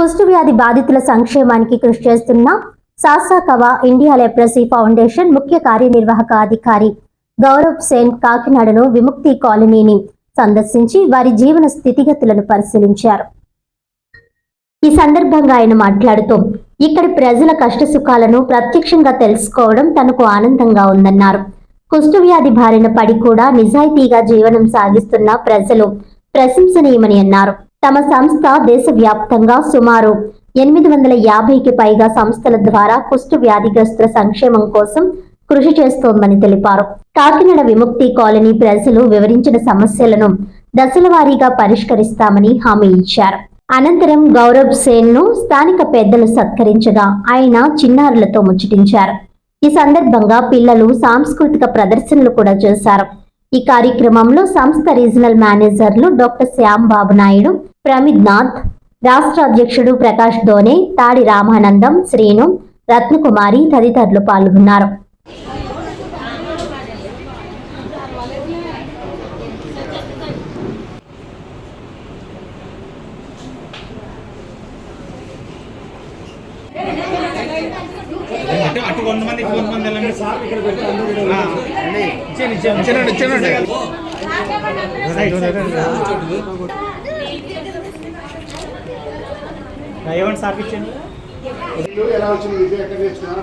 కుష్ఠవ్యాధి బాధితుల సంక్షేమానికి కృషి చేస్తున్న సాసాకవ ఇండియా లెప్రసీ ఫౌండేషన్ ముఖ్య కార్యనిర్వాహక అధికారి గౌరవ్ సేన్ కాకినాడలో విముక్తి కాలనీని సందర్శించి వారి జీవన స్థితిగతులను పరిశీలించారు. ఈ సందర్భంగా ఆయన మాట్లాడుతూ ఇక్కడి ప్రజల కష్టసుఖాలను ప్రత్యక్షంగా తెలుసుకోవడం తనకు ఆనందంగా ఉందన్నారు. కుష్ఠవ్యాధి బారిన పడి కూడా నిజాయితీగా జీవనం సాగిస్తున్న ప్రజలు ప్రశంసనీయమని అన్నారు. తమ సంస్థ దేశవ్యాప్తంగా సుమారు ఎనిమిది వందల యాభైకి పైగా సంస్థల ద్వారా కుష్ఠ వ్యాధిగ్రస్తుల సంక్షేమం కోసం కృషి చేస్తోందని తెలిపారు. కాకినాడ విముక్తి కాలనీ ప్రజలు వివరించిన సమస్యలను దశల వారీగా పరిష్కరిస్తామని హామీ ఇచ్చారు. అనంతరం గౌరవ్ సేన్ను స్థానిక పెద్దలు సత్కరించగా ఆయన చిన్నారులతో ముచ్చటించారు. ఈ సందర్భంగా పిల్లలు సాంస్కృతిక ప్రదర్శనలు కూడా చేశారు. ఈ కార్యక్రమంలో సంస్థ రీజనల్ మేనేజర్లు డాక్టర్ శ్యాంబాబు నాయుడు ప్రమిద్ నాథ్ రాష్ట్ర అధ్యక్షుడు ప్రకాష్ దోనే తాడి రామానందం శ్రీను రత్నకుమారి తదితరులు పాల్గొన్నారు. అటు కొంతమంది కొంతమంది ఇచ్చేయండి, ఇచ్చేయండి, ఇచ్చేయండి, ఇవ్వండి సార్ ఇచ్చేయండి ఇల్లు ఎలా వచ్చింది విద్య ఎక్కడ నేర్చుకున్నారు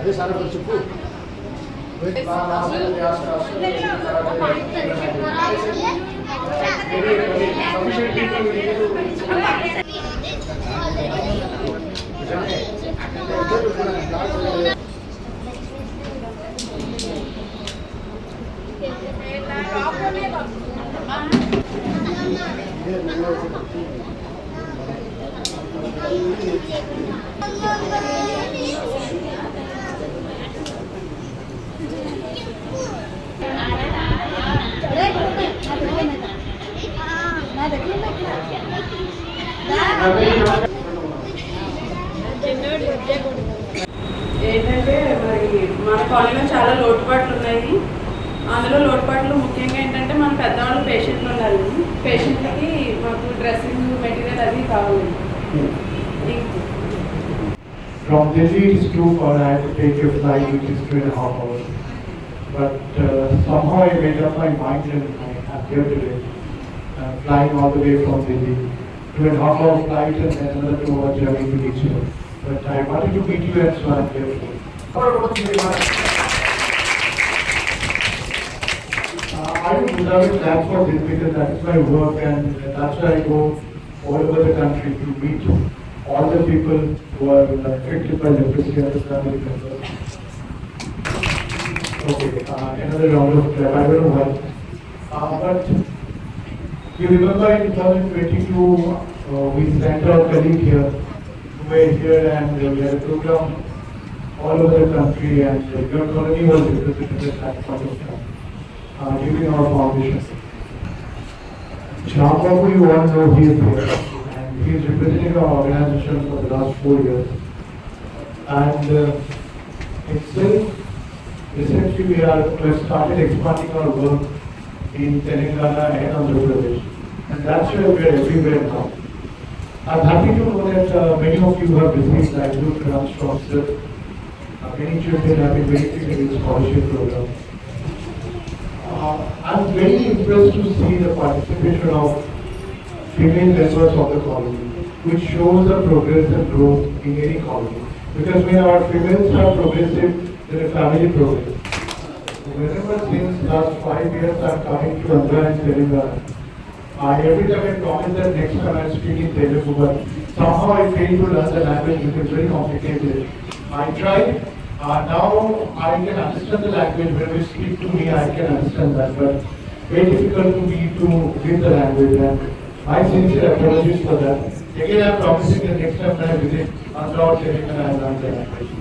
అదే సార్ అక్కడ చెప్పు ఏంటంటే మరి మన కాలనీలో చాలా లోటుపాట్లు ఉన్నాయి. అందులో లోటుపాట్లు ముఖ్యంగా ఏంటంటే మన పెద్దవాళ్ళు పేషెంట్లు ఉండాలి. పేషెంట్లకి From Delhi it is too far. I had to take a flight which is two and a half hours. But uh, somehow I made up my mind and I am here today. I'm flying all the way from Delhi. Two and a half hour flight and then another two hour journey to reach here. But I wanted to meet you and so I'm here today. Uh, I would love to thank for this because that is my work and that's why I go all over the country to meet all the people who are affected by leprosy and the family members. Okay, uh, another round of clap. I don't know why. Uh, but you remember in 2022, uh, we sent our colleague here, who were here and we had a program all over the country and uh, your colony was represented at that point of time uh, during our foundation. Chamababu, you all know he is here, and he is representing our organization for the last four years. And uh, itself, recently we have started expanding our work in Telangana and Andhra Pradesh. And that's where we are everywhere now. I'm happy to know that uh, many of you have received livelihood grants from SIP. Uh, Many children have been benefiting in scholarship program. Uh, I'm very impressed to see the participation of female members of the colony, which shows the progress and growth in any colony. Because when our females are progressive, then a family progress. Whenever since last five years I'm coming to Andhra and Telangana, I every time I promise that next time I'll speak in Telugu, but somehow I fail to learn the language because it's very complicated. I tried, uh, now I can understand the language, when you speak to me, I can understand that, but very difficult to me to read the language and my sincere apologies for that. Again, I'm promising the next time I visit Andhra not Telangana, I'll learn the language.